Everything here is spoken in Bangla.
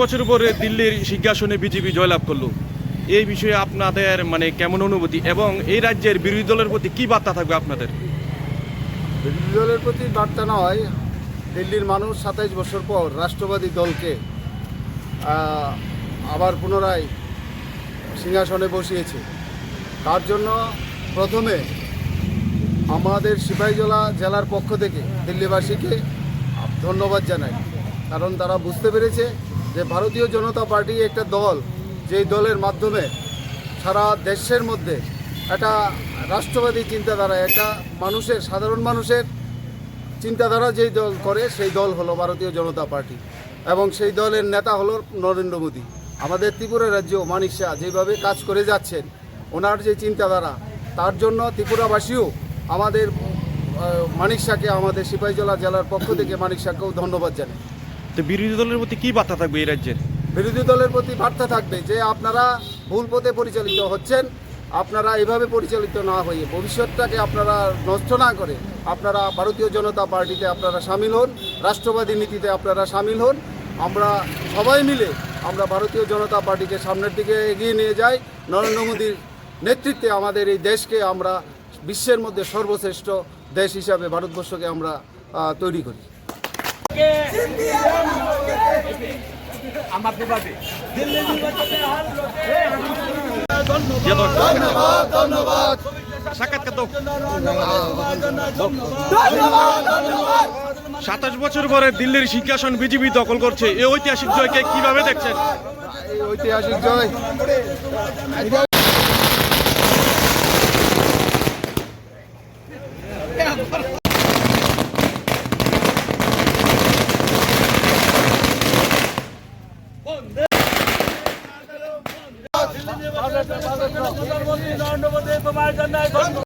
বছর পরে দিল্লির সিংহাসনে বিজেপি জয়লাভ করল। এই বিষয়ে আপনাদের মানে কেমন অনুভূতি এবং এই রাজ্যের বিরোধী দলের প্রতি কি বার্তা থাকবে আপনাদের? বিরোধী দলের প্রতি বার্তা নয় দিল্লির মানুষ সাতাইশ বছর পর রাষ্ট্রবাদী দলকে আবার পুনরায় সিংহাসনে বসিয়েছে। তার জন্য প্রথমে আমাদের সিপাহীজলা জেলার পক্ষ থেকে দিল্লিবাসীকে ধন্যবাদ জানাই। কারণ তারা বুঝতে পেরেছে যে ভারতীয় জনতা পার্টি একটা দল, যেই দলের মাধ্যমে সারা দেশের মধ্যে একটা রাষ্ট্রবাদী চিন্তাধারা, একটা মানুষের, সাধারণ মানুষের চিন্তাধারা যেই দল করে, সেই দল হলো ভারতীয় জনতা পার্টি। এবং সেই দলের নেতা হলো নরেন্দ্র মোদী। আমাদের ত্রিপুরা রাজ্য মানিক শাহ যেভাবে কাজ করে যাচ্ছেন ওনার যে চিন্তাধারা তার জন্য ত্রিপুরাবাসীও আমাদের মানিক শাহকে আমাদের সিপাহীজলা জেলার পক্ষ থেকে মানিক শাহকেও ধন্যবাদ জানাই। তো বিরোধী দলের প্রতি কী বার্তা থাকবে এই রাজ্যের? বিরোধী দলের প্রতি বার্তা থাকবে যে আপনারা ভুল পথে পরিচালিত হচ্ছেন আপনারা এভাবে পরিচালিত না হয়ে ভবিষ্যৎটাকে আপনারা নষ্ট না করে আপনারা ভারতীয় জনতা পার্টিতে আপনারা সামিল হন রাষ্ট্রবাদী নীতিতে আপনারা সামিল হন আমরা সবাই মিলে আমরা ভারতীয় জনতা পার্টিকে সামনের দিকে এগিয়ে নিয়ে যাই। নরেন্দ্র মোদীর নেতৃত্বে আমাদের এই দেশকে আমরা বিশ্বের মধ্যে সর্বশ্রেষ্ঠ দেশ হিসাবে ভারতবর্ষকে আমরা তৈরি করি। ধন্যবাদ ধন্যবাদ। সাক্ষাৎকার দাও সাতাশ বছর পরে দিল্লির সিংহাসন বিজেপি দখল করছে। এই ঐতিহাসিক জয়কে কীভাবে দেখছেন? ঐতিহাসিক জয়। প্রধানমন্ত্রী ধন্যবাদ ধন্যবাদ।